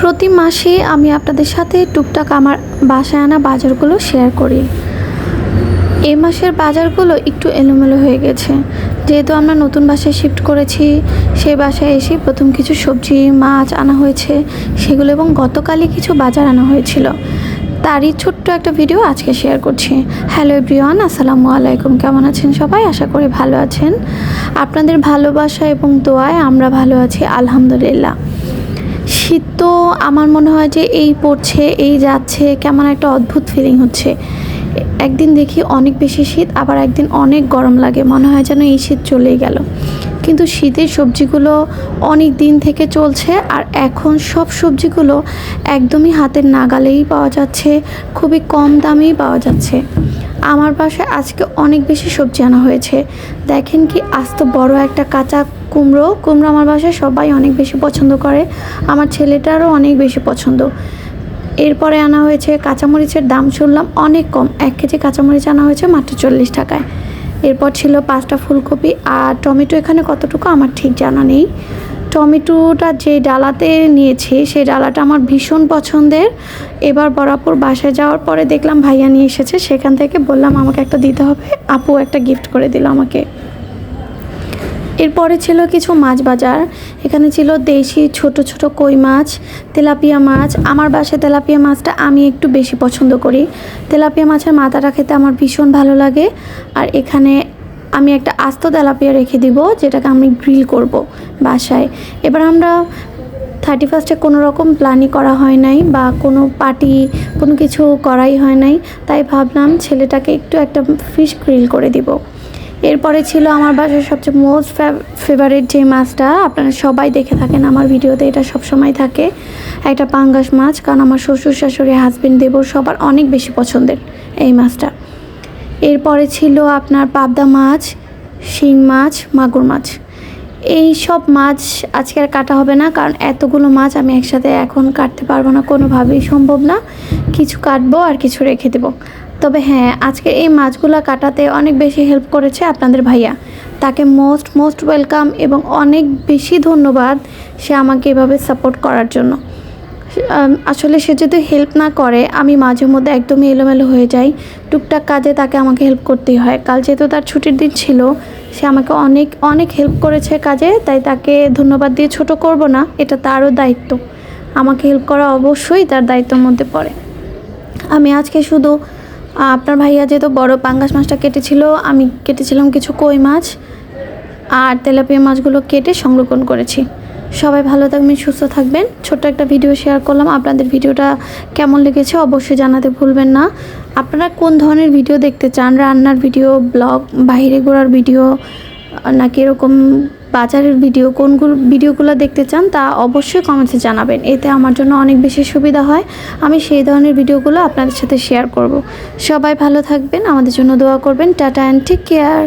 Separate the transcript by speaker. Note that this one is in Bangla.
Speaker 1: প্রতি মাসে আমি আপনাদের সাথে টুকটাক আমার বাসায় আনা বাজারগুলো শেয়ার করি। এই মাসের বাজারগুলো একটু এলোমেলো হয়ে গেছে। যেহেতু আমরা নতুন বাসায় শিফট করেছি, সেই বাসায় এসে প্রথম কিছু সবজি, মাছ আনা হয়েছে, সেগুলো এবং গতকালই কিছু বাজার আনা হয়েছিল। তারই ছোট্ট একটা ভিডিও আজকে শেয়ার করছি। হ্যালো এভরিওয়ান আসসালামু আলাইকুম। কেমন আছেন সবাই? আশা করি ভালো আছেন। আপনাদের ভালোবাসা এবং দোয়ায় আমরা ভালো আছি, আলহামদুলিল্লাহ। শীত তো আমার মনে হয় যে এই পড়ছে, এই যাচ্ছে, কেমন একটা অদ্ভুত ফিলিং হচ্ছে। একদিন দেখি অনেক বেশি শীত, আবার একদিন অনেক গরম লাগে, মনে হয় যেন এই শীত চলেই গেল। কিন্তু শীতের সবজিগুলো অনেক দিন থেকে চলছে আর এখন সব সবজিগুলো একদমই হাতের নাগালেই পাওয়া যাচ্ছে, খুবই কম দামেই পাওয়া যাচ্ছে। আমার বাসায় আজকে অনেক বেশি সবজি আনা হয়েছে। দেখেন কি আস্ত বড় একটা কাঁচা কুমড়ো কুমড়ো আমার বাসায় সবাই অনেক বেশি পছন্দ করে, আমার ছেলেটারও অনেক বেশি পছন্দ। এরপরে আনা হয়েছে কাঁচামরিচের দাম শুনলাম অনেক কম, এক কেজি কাঁচামরিচ আনা হয়েছে মাত্র চল্লিশ টাকায়। এরপর ছিল পাঁচটা ফুলকপি আর টমেটো এখানে কতটুকু আমার ঠিক জানা নেই। টমেটোটা যে ডালাতে নিয়েছি, সেই ডালাটা আমার ভীষণ পছন্দের। এবার বরাবর বাসায় যাওয়ার পরে দেখলাম ভাইয়া নিয়ে এসেছে, সেখান থেকে বললাম আমাকে একটা দিতে হবে, আপু একটা গিফট করে দিল আমাকে। এরপরে ছিল কিছু মাছ বাজার। এখানে ছিল দেশি ছোট ছোট কই মাছ, তেলাপিয়া মাছ। আমার বাসায় তেলাপিয়া মাছটা আমি একটু বেশি পছন্দ করি। তেলাপিয়া মাছের মাথাটা খেতে আমার ভীষণ ভালো লাগে। আর এখানে আমি একটা আস্ত তেলাপিয়া রেখে দিব, যেটাকে আমি গ্রিল করব বাসায়। এবার আমরা থার্টি ফার্স্টে কোনো রকম প্ল্যানই করা হয় নাই বা কোনো পার্টি, কোনো কিছু করাই হয় নাই। তাই ভাবলাম ছেলেটাকে একটু একটা ফিশ গ্রিল করে দিব। এরপরে ছিল আমার বাসার সবচেয়ে মোস্ট ফেভারিট যে মাছটা, আপনারা সবাই দেখে থাকেন, আমার ভিডিওতে এটা সব সময় থাকে। একটা পাঙ্গাস মাছ, কারণ আমার শ্বশুর শাশুড়ি হাজবেন্ড দেবর সবার অনেক বেশি পছন্দের এই মাছটা। এরপরে ছিল আপনার পাবদা মাছ, শিং মাছ, মাগুর মাছ। এই সব মাছ আজকে আর কাটা হবে না, কারণ এতগুলো মাছ আমি একসাথে এখন কাটতে পারব না, কোনোভাবেই সম্ভব না। কিছু কাটবো আর কিছু রেখে দেবো। তবে হ্যাঁ আজকে এই মাছগুলো কাটাতে অনেক বেশি হেল্প করেছে আপনাদের ভাইয়া। তাকে মোস্ট মোস্ট ওয়েলকাম এবং অনেক বেশি ধন্যবাদ সে আমাকে এভাবে সাপোর্ট করার জন্য। আসলে সে যদি হেল্প না করে, আমি মাঝে মধ্যে একদমই এলোমেলো হয়ে যাই। টুকটাক কাজে তাকে আমাকে হেল্প করতেই হয়। কাল যেহেতু তার ছুটির দিন ছিল, সে আমাকে অনেক অনেক হেল্প করেছে কাজে, তাই তাকে ধন্যবাদ দিয়ে ছোট করব না, এটা তারও দায়িত্ব। আমাকে হেল্প করা অবশ্যই তার দায়িত্বের মধ্যে পড়ে। আমি আজকে শুধু আপনার ভাইয়া যেহেতু বড় পাঙ্গাস মাছটা কেটেছিল, আমি কেটেছিলাম কিছু কই মাছ আর তেলাপিয়া মাছগুলো কেটে সংরক্ষণ করেছি। সবাই ভালো থাকবেন, সুস্থ থাকবেন। ছোট্ট একটা ভিডিও শেয়ার করলাম। আপনাদের ভিডিওটা কেমন লেগেছে অবশ্যই জানাতে ভুলবেন না। আপনারা কোন ধরনের ভিডিও দেখতে চান? রান্নার ভিডিও, ব্লগ, বাইরে ঘোরার ভিডিও, নাকি এরকম বাজারের ভিডিও, কোনগুলো ভিডিওগুলো দেখতে চান তা অবশ্যই কমেন্টসে জানাবেন। এতে আমার জন্য অনেক বেশি সুবিধা হয়। আমি সেই ধরনের ভিডিওগুলো আপনাদের সাথে শেয়ার করব। সবাই ভালো থাকবেন, আমাদের জন্য দোয়া করবেন। Tata and take care